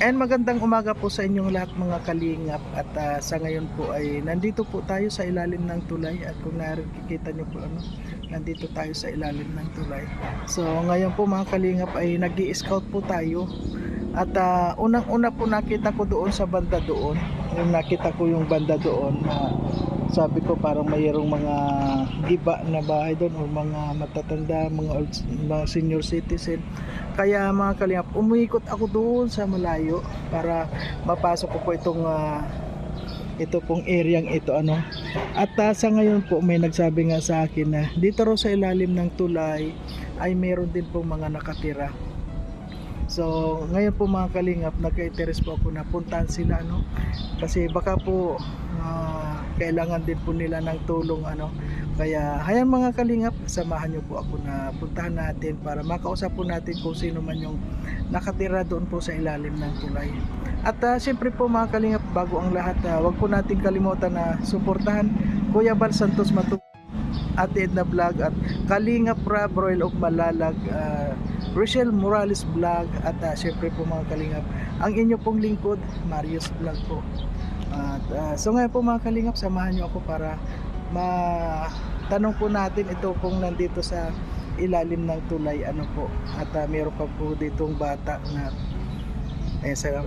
And magandang umaga po sa inyong lahat mga kalingap. At ah, sa ngayon po ay nandito po tayo sa ilalim ng tulay. At kung nakikita nyo po ano, nandito tayo sa ilalim ng tulay. So ngayon po mga kalingap ay nag scout po tayo. At ah, unang-una po nakita ko doon sa banda doon, yung nakita ko yung banda doon na sabi ko parang mayroong mga giba na bahay doon o mga matatanda, mga, old, mga senior citizen kaya mga kalingap, umikot ako doon sa malayo para mapasok ko po itong ah, ito pong area ito ano. At ah, sa ngayon po may nagsabi nga sa akin na dito raw sa ilalim ng tulay ay meron din po mga nakatira. So, ngayon po mga kalingap, nagka-interest po ako na puntahan sila ano kasi baka po ah, kailangan din po nila ng tulong ano kaya hayan mga kalingap, samahan niyo po ako na puntahan natin para makausap po natin kung sino man yung nakatira doon po sa ilalim ng tulay. At uh, siyempre po mga kalingap, bago ang lahat, uh, wag po natin kalimutan na suportahan Kuya Bal Santos Matu Ate Edna Vlog at Kalingap Rab Royal of Malalag uh, Rochelle Morales Vlog at uh, siyempre po mga kalingap ang inyo pong lingkod Marius Vlog po. At uh, so ngayon po mga kalingap samahan nyo ako para matanong po natin ito kung nandito sa ilalim ng tulay ano po? At uh, meron pa po ditong bata na eh, sa,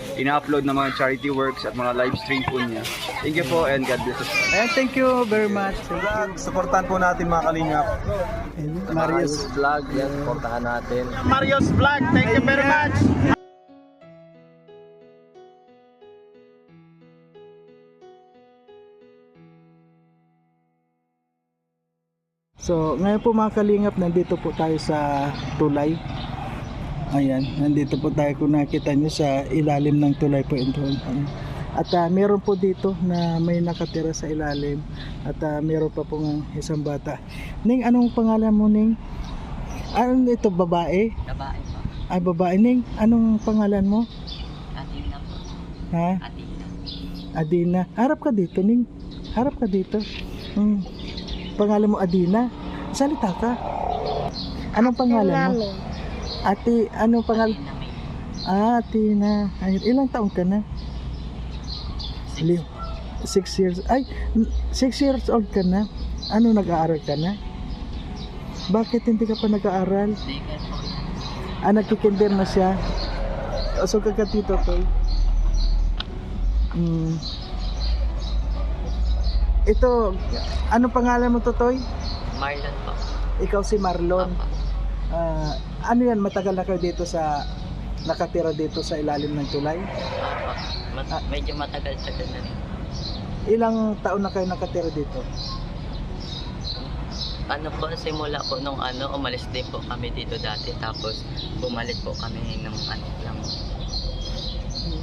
ina-upload na mga charity works at mga live stream po niya. Thank you po and God bless us. ayan thank you very much you Supportan po natin mga kalingap. And Marius Vlog, yan, supportahan natin. Marius Vlog thank you very much So, ngayon po mga kalingap, nandito po tayo sa tulay. Ayan, nandito po tayo kung nakita nyo sa ilalim ng tulay po ito. At ah, meron po dito na may nakatira sa ilalim at ah, meron pa pong isang bata. Ning, anong pangalan mo, Ning? Ano ito, babae? Babae po. Ay, babae. Ning, anong pangalan mo? Atina po. Ha? Atina. Adina. Harap ka dito, Ning. Harap ka dito. Hmm. Pangalan mo Adina. Salita ka. Anong pangalan mo? Ate? Atina may Ah, Atina. Ay, ilang taon ka na? Li- Six years. Ay, six years old ka na? Ano, nag-aaral ka na? Bakit hindi ka pa nag-aaral? Ah, nagkikinder na siya. So, ka dito, Toy. Mm. Ito, ano pangalan mo to, Toy? Marlon po. Ikaw si Marlon. Opo. Ah, ano yan, matagal na kayo dito sa, nakatira dito sa ilalim ng tulay? Opo. Mat- Ah. medyo matagal-tagal na rin. Ilang taon na kayo nakatira dito? Ano po, simula po nung ano, umalis din po kami dito dati. Tapos bumalik po kami ng ano lang.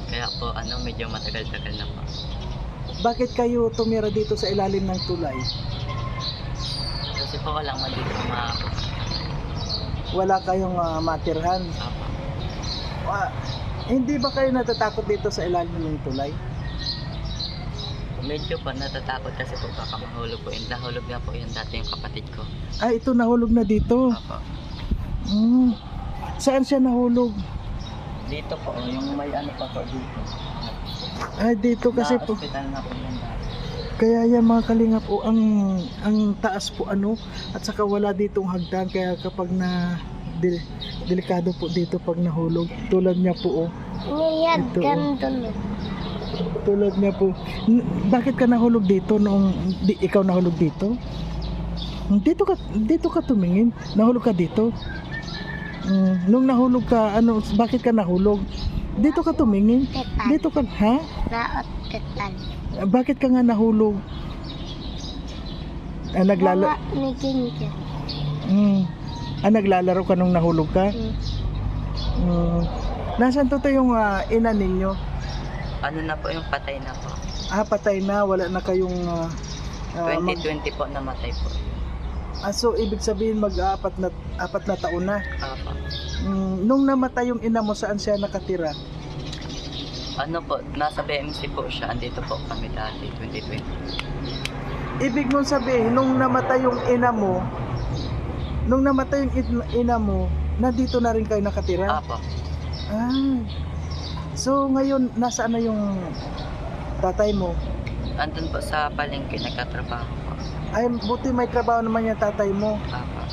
Kaya po, ano, medyo matagal-tagal na po. Bakit kayo tumira dito sa ilalim ng tulay? Kasi po walang man dito maabot. Wala kayong ah, matirhan? Ah, hindi ba kayo natatakot dito sa ilalim ng tulay? Medyo po natatakot kasi po baka mahulog po. And nahulog nga po yung dati yung kapatid ko. Ah, ito nahulog na dito. Opo. Mm. Saan siya nahulog? Dito po, yung may ano pa po dito. Ah, dito kasi po. Na-hospital na po dati. Kaya yan mga kalingap o ang ang taas po ano at saka wala ditong hagdan. Kaya kapag na dil- delikado po dito pag nahulog tulad niya po oh. Ngayad Ito, kan tulad niya po. N- bakit ka nahulog dito noong di, ikaw nahulog dito? Dito ka dito ka tumingin. Nahulog ka dito. Mm, nung nahulog ka ano bakit ka nahulog? Dito ka tumingin. Dito ka ha? Naot tetal. Bakit ka nga nahulog ah, naglala Mga ni Ginger. Mm. Ah, naglalaro ka nung nahulog ka? Mm. Mm. Nasaan to to yung ah, ina ninyo? Ano na po yung patay na po. Ah, patay na. Wala na kayong... ah, ah, mag- 2020 po namatay po. Ah, so ibig sabihin mag-apat na apat na taon na. Apo. Mm, nung namatay yung ina mo, saan siya nakatira? Ano po, nasa BMC po siya. Andito po kami dati, 2020. Ibig mong sabihin, nung namatay yung ina mo, nung namatay yung in- ina mo, nandito na rin kayo nakatira? Apo. Ah. So ngayon, nasaan na yung tatay mo? Andun po sa palengke, nagkatrabaho po. Ay, buti may trabaho naman yung tatay mo. Apo.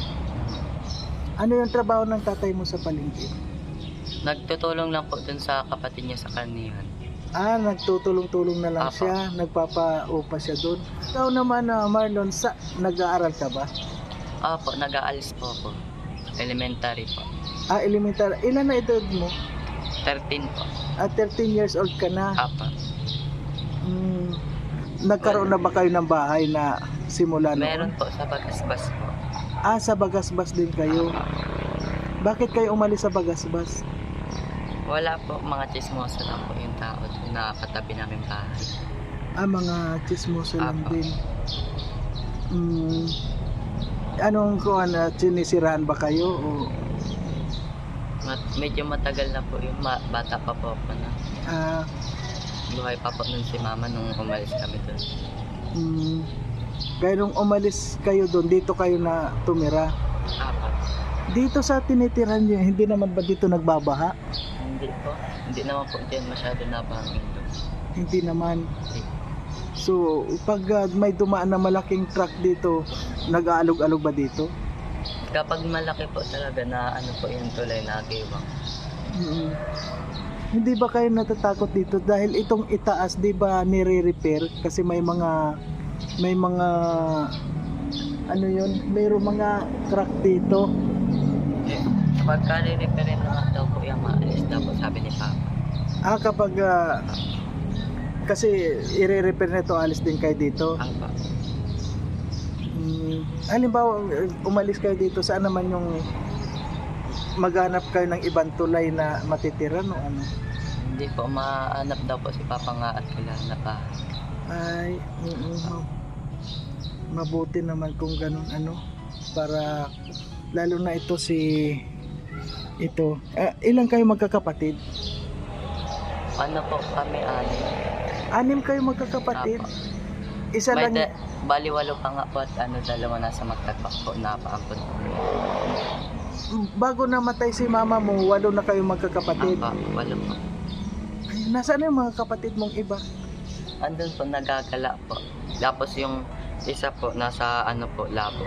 Ano yung trabaho ng tatay mo sa palengke? Nagtutulong lang po dun sa kapatid niya sa karnihan. Ah, nagtutulong-tulong na lang Apa. siya, nagpapaupa siya doon. Ikaw naman, na Marlon, sa, nag-aaral ka ba? Apo, nag-aalis po ako. Elementary po. Ah, elementary. Ilan na edad mo? 13 po. Ah, 13 years old ka na. Apo. Hmm. Nagkaroon na ba kayo ng bahay na simula noon? Meron po sa Bagasbas po. Ah, sa Bagasbas din kayo. Bakit kayo umalis sa Bagasbas? Wala po, mga chismosa lang po yung tao na katabi namin bahay. Ah, mga chismoso lang Apa. din. Hmm. Anong kuan na sinisirahan ba kayo o Mat- medyo matagal na po yung ma- bata pa po ako na. ah Buhay pa po nun si mama nung umalis kami dun. mm, kaya nung umalis kayo doon, dito kayo na tumira. Apo. Dito sa tinitiran niyo, hindi naman ba dito nagbabaha? Hindi po. Hindi naman po dyan masyado nabangin doon. Hindi naman. Hindi. So, pag ah, may dumaan na malaking truck dito, nag-aalog-alog ba dito? Kapag malaki po talaga na ano po yung tulay na giwang. Mm. Hindi ba kayo natatakot dito dahil itong itaas 'di ba nire-repair kasi may mga may mga ano yun, mayroong mga crack dito. Eh, pagka re-repair na nga daw po yung maalis daw po sabi ni Papa. Ah kapag ah, kasi ire-repair na ito, alis din kayo dito. Ang pa. Mm, halimbawa, umalis kayo dito, saan naman yung maghanap kayo ng ibang tulay na matitira no ano? Hindi po, maanap daw po si Papa nga at kailangan na pa. Ay, mm, ma- mabuti naman kung ganun ano para lalo na ito si ito. Ah, ilang kayo magkakapatid? Ano po kami ani? Anim kayo magkakapatid. Apo. Isa May lang da- baliwalo pa nga po at ano dalawa nasa magtagpak po na paampun po. bago namatay si mama mo, walo na kayo magkakapatid. Apa, walo po. Ay, nasaan na yung mga kapatid mong iba? Andun po nagagala po. Tapos yung isa po nasa ano po, labo.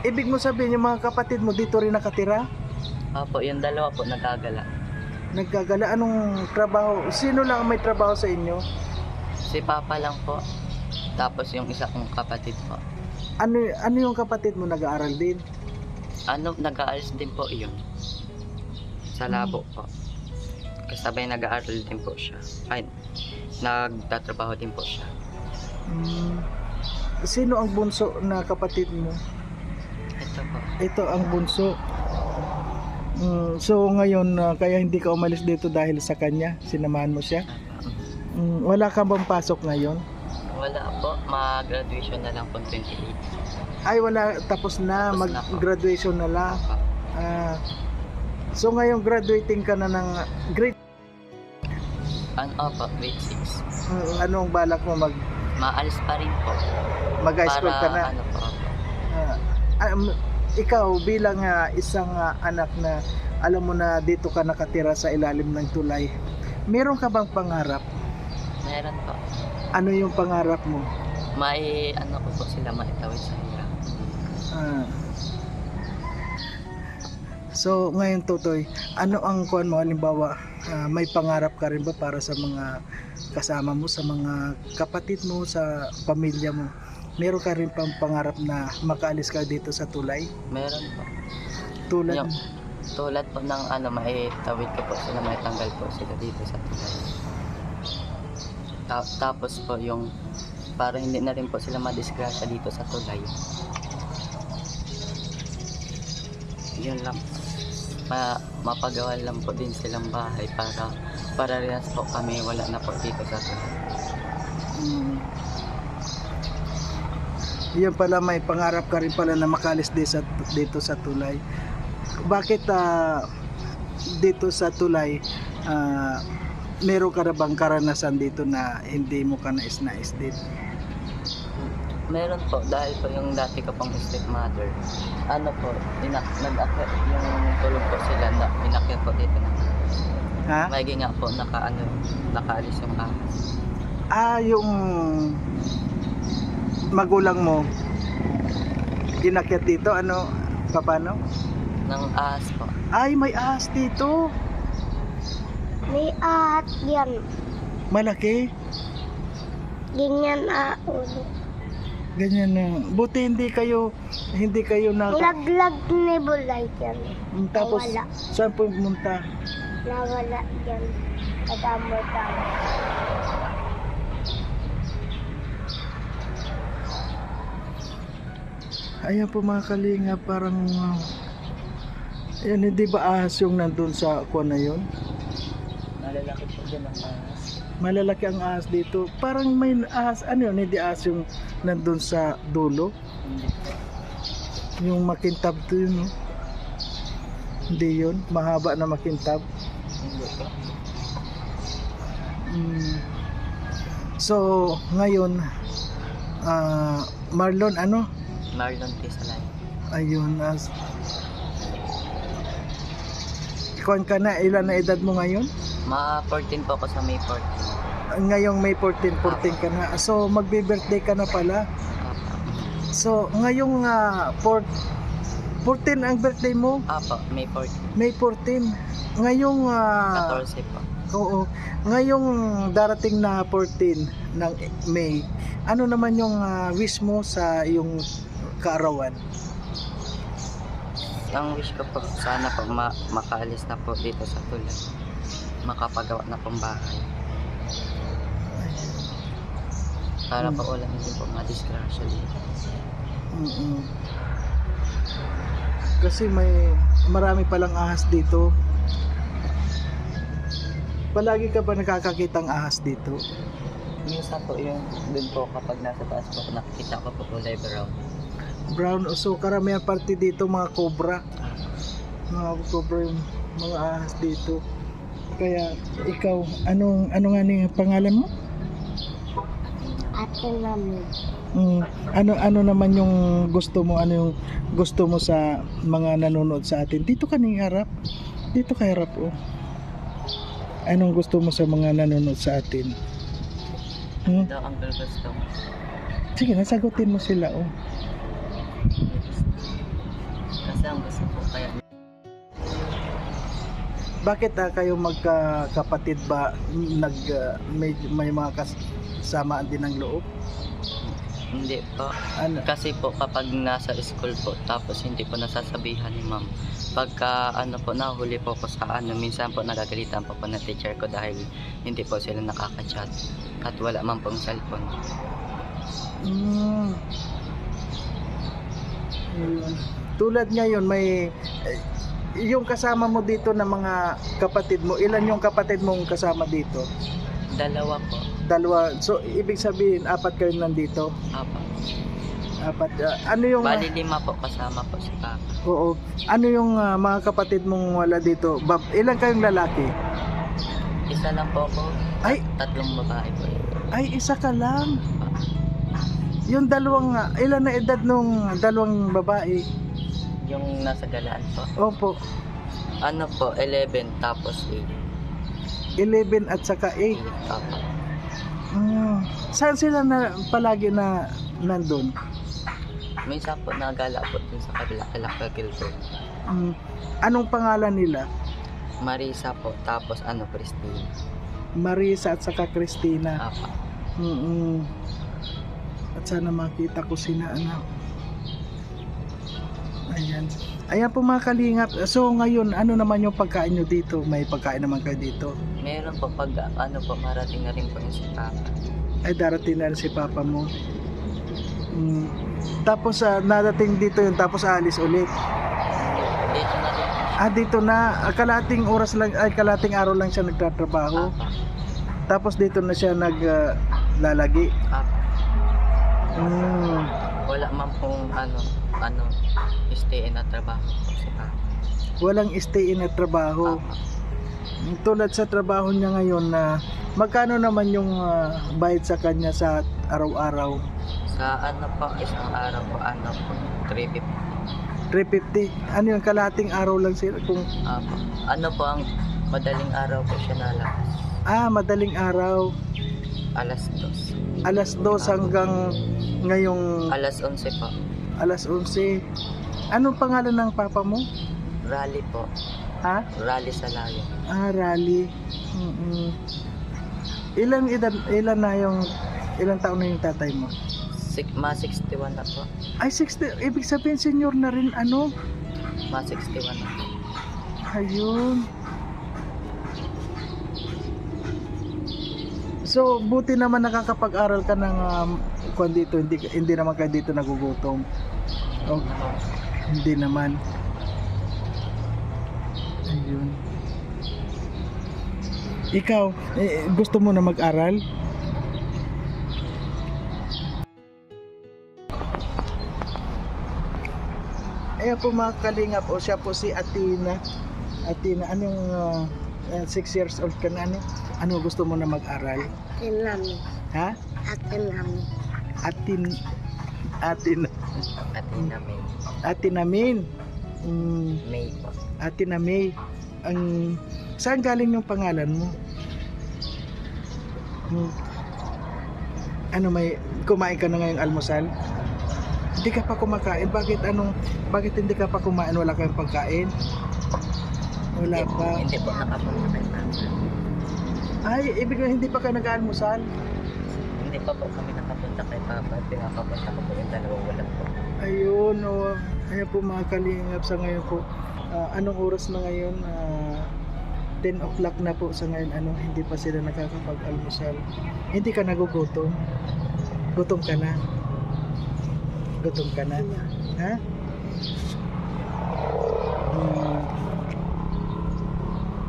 Ibig mo sabihin yung mga kapatid mo dito rin nakatira? Apo, yung dalawa po nagagala. Naggagala anong trabaho? Sino lang ang may trabaho sa inyo? Si Papa lang po. Tapos yung isa kong kapatid po. Ano ano yung kapatid mo nag-aaral din? Ano, nag-aalis din po yun. Sa labo po. Kasabay nag-aaral din po siya. Ay, nagtatrabaho din po siya. Hmm. Sino ang bunso na kapatid mo? Ito po. Ito ang bunso. Mm, so ngayon ah, kaya hindi ka umalis dito dahil sa kanya, sinamahan mo siya. Mm, wala ka bang pasok ngayon? Wala po. Ma-graduation na lang po 28. Ay wala tapos na, Tapos na po. mag-graduation na lang. Apa. Ah, so ngayon graduating ka na ng grade Ano po, grade 6. mm, anong balak mo mag Maalis pa rin po. mag-high school ka na? ano po. Ah, um, ikaw bilang ah, isang ah, anak na alam mo na dito ka nakatira sa ilalim ng tulay. Meron ka bang pangarap? Meron po. Ano yung pangarap mo? May ano ko po sila maitawid sa hirap. Ah. So ngayon Totoy, ano ang kuan mo halimbawa ah, may pangarap ka rin ba para sa mga kasama mo, sa mga kapatid mo, sa pamilya mo? Meron ka rin pang pangarap na makaalis ka dito sa tulay? Meron po. Tulad Yung, tulad po ng ano, maitawid ko po sila, maitanggal po sila dito sa tulay. Ta- tapos po yung para hindi na rin po sila madisgrasya dito sa tulay. Yun lang. Ma mapagawa lang po din silang bahay para para rin po kami wala na po dito sa tulay. Mm. Yan pala may pangarap ka rin pala na makalis di sa, dito sa tulay. Bakit ah, dito sa tulay ah, meron ka na bang karanasan dito na hindi mo ka nais-nais dito? Meron po, dahil po yung dati ko pang stepmother, ano po, inak nag-akyat, yung tulong po sila na inakyat po dito na. Ha? Maigi nga po, naka, ano, nakaalis yung ahas. Ah, yung magulang mo inakyat dito, ano, paano? Ng ahas po. Ay, may ahas dito. May at yan. Malaki. Ganyan ah, ulo. Ganyan na. Buti hindi kayo, hindi kayo na... Laglag nebulay yan. Tapos, Nawala. saan pumunta? Nawala yan. Kadamo-damo. Ayan po mga kalinga, parang... Uh, ayan, hindi ba ahas yung nandun sa kuha na yun? Nalalaki po dyan ang ahas. Malalaki ang ahas dito. Parang may ahas, ano yun, hindi ahas yung nandun sa dulo. Hindi. Yung makintab to yun, no? Hindi yun, mahaba na makintab. Hindi. Mm. So, ngayon, ah, Marlon, ano? Marlon Tisalay. Ayun, as... Ikaw ka na, ilan na edad mo ngayon? Ma 14 po ako sa May 14. Ngayong May 14, 14 ka na. So, magbe-birthday ka na pala. So, ngayong ah, 4, 14 ang birthday mo, Apo, May 14. May 14. Ngayong ah, 14 po. Oo. Ngayong darating na 14 ng May, ano naman yung ah, wish mo sa iyong kaarawan? Ang wish ko po, sana po ma makaalis na po dito sa tulad. Makapagawa na pong bahay. Para po wala hindi po madisgrasya dito. mm Kasi may marami palang ahas dito. Palagi ka ba nakakakitang ahas dito? Minsan po yung dun po kapag nasa taas po nakikita ko po kulay brown. Brown o so karamihan parte dito mga cobra. Mga cobra yung mga ahas dito. Kaya ikaw, anong ano nga ni pangalan mo? Ate namin. Mm, ano ano naman yung gusto mo ano yung gusto mo sa mga nanonood sa atin dito ka ning harap dito ka harap oh anong gusto mo sa mga nanonood sa atin hmm? Daw ang gusto mo. sige nasagutin mo sila oh Kasi ang gusto ko kaya bakit ah, kayo magkakapatid ba nag ah, may, may mga kasamaan din ng loob hindi po. ano Kasi po kapag nasa school po tapos hindi po nasasabihan ni ma'am. Pagka ano po nahuli po ko sa ano minsan po nagagalitan po po na teacher ko dahil hindi po sila nakaka-chat at wala man pong cellphone. mm, Ayun. Tulad ngayon may eh, yung kasama mo dito na mga kapatid mo ilan yung kapatid mong kasama dito Dalawa po. dalawa so ibig sabihin apat kayo nandito Apa. apat ah, ano yung Bali lima po kasama po si Papa. oo ano yung ah, mga kapatid mong wala dito Bab, ilan kayong lalaki Isa lang po ako. Ay! Tatlong babae po. yun. ay isa ka lang yung dalawang ah, ilan na edad nung dalawang babae Yung nasa galaan po. opo Ano po, 11 tapos 8. 11 at saka 8 Papa. Mm. Saan sila na palagi na nandun? Minsan po nagala po dun sa kabila kila Gilbert. Mm. Anong pangalan nila? Marisa po, tapos ano, Christine. Marisa at saka Christina. Apa. Mm. At sana makita ko sina anak. Ayan. Ayan po mga kalingap. So ngayon, ano naman yung pagkain nyo dito? May pagkain naman kayo dito? Meron po pag ano po, marating na rin po yung si Papa. Ay darating na rin si papa mo. Mm. Tapos ah, nadating dito yun, tapos aalis ulit. Dito na rin. Ah, dito na. Ah, Kalating oras lang, ay kalating araw lang siya nagtatrabaho. Apa. Tapos dito na siya naglalagi. Apa. Mm. Wala man pong ano, ano, stay na trabaho po si. Walang stay in na trabaho. Papa. Tulad sa trabaho niya ngayon na magkano naman yung ah, bayad sa kanya sa araw-araw? Sa ano po, isang araw po, ano po, 350. 350. Ano yung kalating araw lang sir? Kung, Apo. Ano po ang madaling araw po siya nalabas? ah, madaling araw. Alas 2. Alas 2 hanggang ngayong Alas 11 po. Alas 11. Anong pangalan ng papa mo? Rally po. Ha? Rally sa layo. Ah, Rally. Mm-mm. Ilan edad, ilan na yung ilang taon na yung tatay mo? Sik, ma 61 na po. Ay, 60. Ibig sabihin senior na rin ano? Ma 61 na po. Ayun. So, buti naman nakakapag-aral ka ng um, kung dito, hindi, hindi naman kayo dito nagugutom. O, hindi naman. Ayun. Ikaw, eh, gusto mo na mag-aral? Ayan po mga kalingap, o siya po si Atina. Atina, anong 6 years old ka na? Ano, ano gusto mo na mag-aral? Ate namin. Ha? Ate namin. Atin, atin, At ina May. atinamin. Mm, May po. Atina May. Ang, saan galing yung pangalan mo? Hmm. Ano may, kumain ka na ngayong almusal? Hindi ka pa kumakain. Bakit anong, bakit hindi ka pa kumain? Wala kang pagkain? Wala Hindi pa. Hindi po nakapunta kay Papa. Ay, ibig sabihin hindi pa ka nag-almusal? Hindi pa po kami kay Papa. Pinapapunta ko po yung dalawa wala po. Ayun, oh. Ayan po mga kalingap sa ngayon po. Ah, anong oras na ngayon? Ah, 10 o'clock na po sa ngayon. Ano, hindi pa sila nakakapag-almusal. Hindi ka nagugutom? Gutom ka na? Gutom ka na? Ha? Hmm.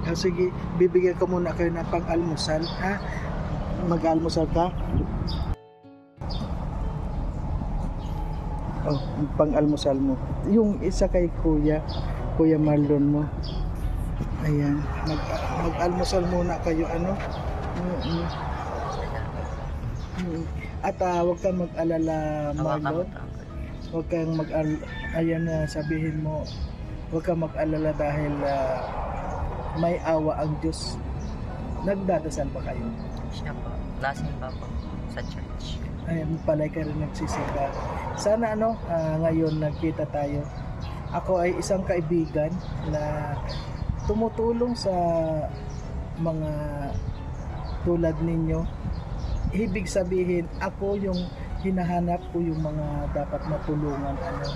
Ah, sige, bibigyan ka muna kayo ng pang-almusal. Ha? Mag-almusal ka? Oh, yung pang-almusal mo. Yung isa kay Kuya, Kuya Marlon mo. Ayan, mag mag-almusal muna kayo ano. Mm-mm. Mm. At ah, huwag kang mag-alala Marlon. Huwag kang mag ayan na sabihin mo. Huwag kang mag-alala dahil ah, may awa ang Diyos. Nagdadasal ba kayo? Siya po. Nasin pa po sa church. Ayun, palay ka rin nagsisimba. Sana ano, ah, ngayon nagkita tayo. Ako ay isang kaibigan na tumutulong sa mga tulad ninyo. Ibig sabihin, ako yung hinahanap ko yung mga dapat matulungan. Ano.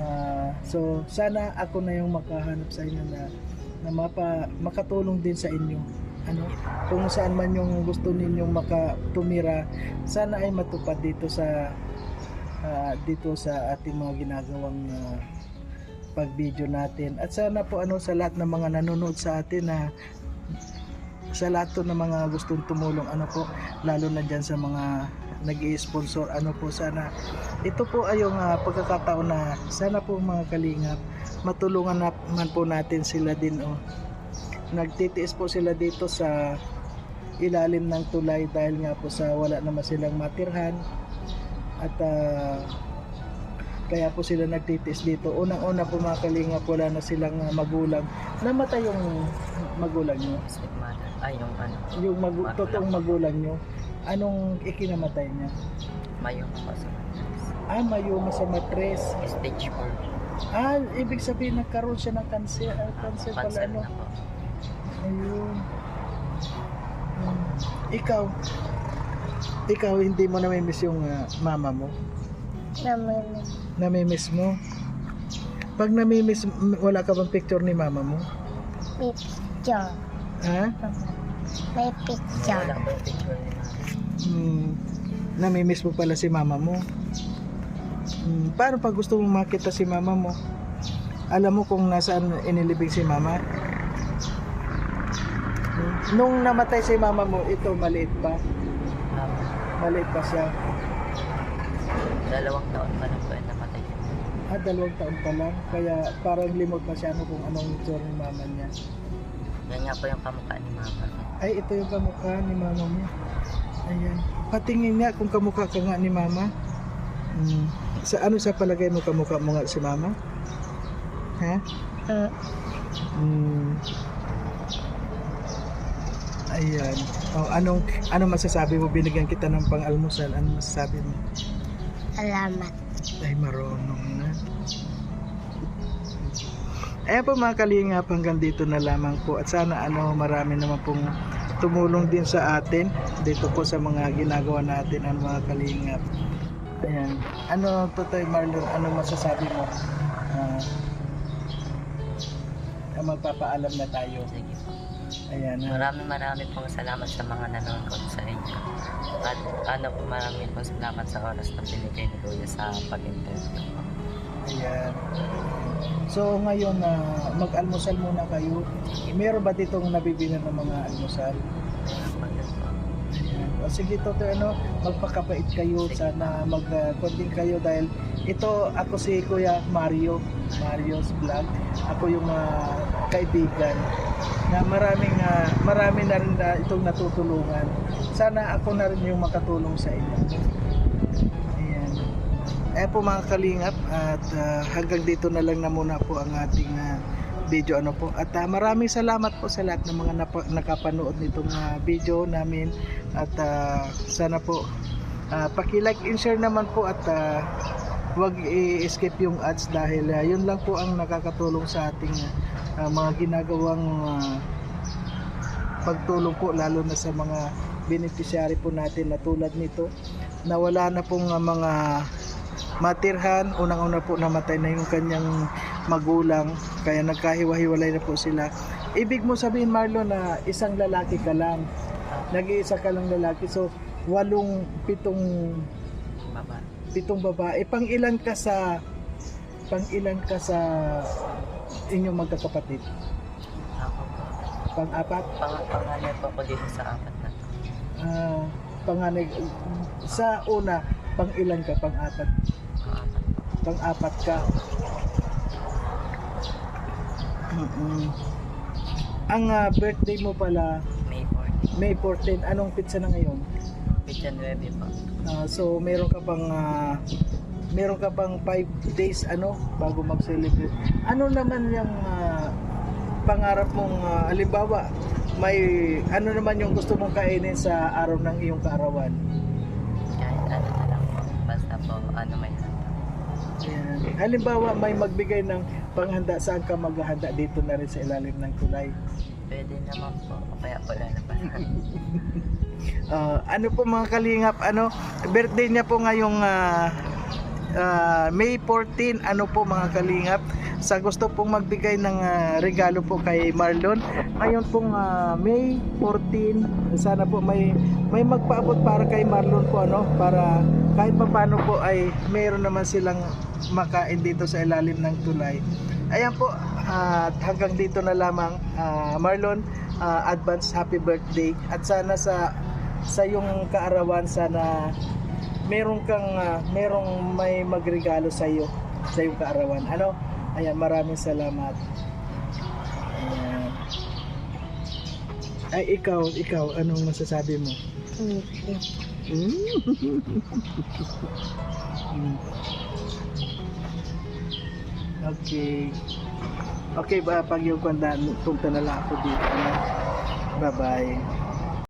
Ah, so, sana ako na yung makahanap sa inyo na, na mapa, makatulong din sa inyo. Ano, kung saan man yung gusto ninyong makatumira, sana ay matupad dito sa ah, dito sa ating mga ginagawang uh, pag-video natin. At sana po ano sa lahat ng mga nanonood sa atin na sa lahat to ng mga gustong tumulong ano po lalo na diyan sa mga nag sponsor ano po sana ito po ay yung ah, pagkakataon na sana po mga kalingap matulungan na man po natin sila din oh. Nagtitiis po sila dito sa ilalim ng tulay dahil nga po sa wala naman silang matirhan at ah, kaya po sila nagtitiis dito unang-una po mga kalingap wala na silang ah, magulang namatay yung magulang nyo. Ay, yung ano, yung magu- Magulang. totoong magulang nyo anong ikinamatay niya mayong po sa matres. ah mayuma sa matres Stage 4. ah ibig sabihin nagkaroon siya ng cancer ah, cancer pala Cancel ano. Ayun Hmm. ikaw ikaw hindi mo namimiss yung ah, mama mo Namin. namimiss mo pag namimiss m- wala ka bang picture ni mama mo May picture. ha May picture. Wala po yung picture ni Mama. Hmm, namimiss mo pala si mama mo. Hmm, paano pag gusto mong makita si mama mo? Alam mo kung nasaan inilibing si mama? Nung namatay si mama mo, ito maliit pa. Maliit pa siya. Dalawang taon pa lang po yung namatay. Ah, dalawang taon pa lang. Kaya parang limot na siya ano kung anong itsura ni mama niya. Yan nga po yung kamukha ni mama. Ay, ito yung kamukha ni mama mo. Ayan. Patingin nga kung kamukha ka nga ni mama. Hmm. Sa ano sa palagay mo kamukha mo nga si mama? Ha? Mm. Ayan. Oh, anong ano masasabi mo binigyan kita ng pang-almusal? Ano masasabi mo? Salamat. Ay marunong na. Ayan po mga kalingap, hanggang dito na lamang po. At sana ano, marami naman pong tumulong din sa atin dito po sa mga ginagawa natin ang mga kalingap. Ayan. Ano, Totoy Marlon, ano masasabi mo? Ah, magpapaalam na tayo. Sige. Ayan. ah. Maraming maraming pong salamat sa mga nanonood sa inyo. At ano po maraming pong salamat sa oras na binigay ni Kuya sa pag-interview. Ayan. So ngayon na mag-almusal muna kayo. Meron ba ditong nabibilan ng mga almusal? Ayan. O sige Toto, ano, magpakabait kayo. Sana mag-konting kayo dahil ito ako si Kuya Mario, Mario's Vlog. Ako yung ah, kaibigan na maraming ah, marami na rin na itong natutulungan. Sana ako na rin yung makatulong sa inyo. Ayan. Ayan po mga kalingap at ah, hanggang dito na lang na muna po ang ating ah, video ano po at ah, maraming salamat po sa lahat ng mga nakapanood nitong ah, video namin at ah, sana po ah, paki-like and share naman po at ah, huwag i-skip yung ads dahil ah, yun lang po ang nakakatulong sa ating ah, mga ginagawang ah, pagtulong po lalo na sa mga beneficiary po natin na tulad nito na wala na pong ah, mga matirhan unang-una po namatay na yung kanyang magulang kaya nagkahiwa-hiwalay na po sila. Ibig mo sabihin Marlon na isang lalaki ka lang? Nag-iisa ka lang lalaki so walong pitong Baba. pitong babae. Pang ilan ka sa pang ilan ka sa inyong magkakapatid Ako po. pang apat Pang pangalan po ako dito sa apat na to. ah panganay sa una pang ilan ka pang apat Pangapat. pang apat ka Mm-mm. ang ah, birthday mo pala May 14. May 14 anong pizza na ngayon Pizza 9 po. Ah, so meron ka pang ah, meron ka pang 5 days ano bago mag-celebrate. Ano naman yung ah, pangarap mong ah, halimbawa may ano naman yung gusto mong kainin sa araw ng iyong kaarawan? Kahit ano na lang po. Basta po ano may handa. Ayan. Halimbawa may magbigay ng panghanda saan ka maghahanda dito na rin sa ilalim ng tulay. Pwede naman po. O Kaya po lalabasan. Ah, ano po mga kalingap, ano, birthday niya po ngayong ah, ah, May 14, ano po mga kalingap, sa gusto pong magbigay ng ah, regalo po kay Marlon. Ngayon pong ah, May 14, sana po may may magpaabot para kay Marlon po ano, para kahit paano po ay mayroon naman silang makain dito sa ilalim ng tulay. Ayan po, at hanggang dito na lamang ah, Marlon, ah, advance happy birthday at sana sa sa yung kaarawan sana meron kang ah, merong may magregalo sa iyo sa yung kaarawan. Ano? Ayan, maraming salamat. Ayan. Ay, ikaw, ikaw, anong masasabi mo? Mm. Mm. Okay. Okay ba pag yung kanda punta na lang ako dito. Bye bye.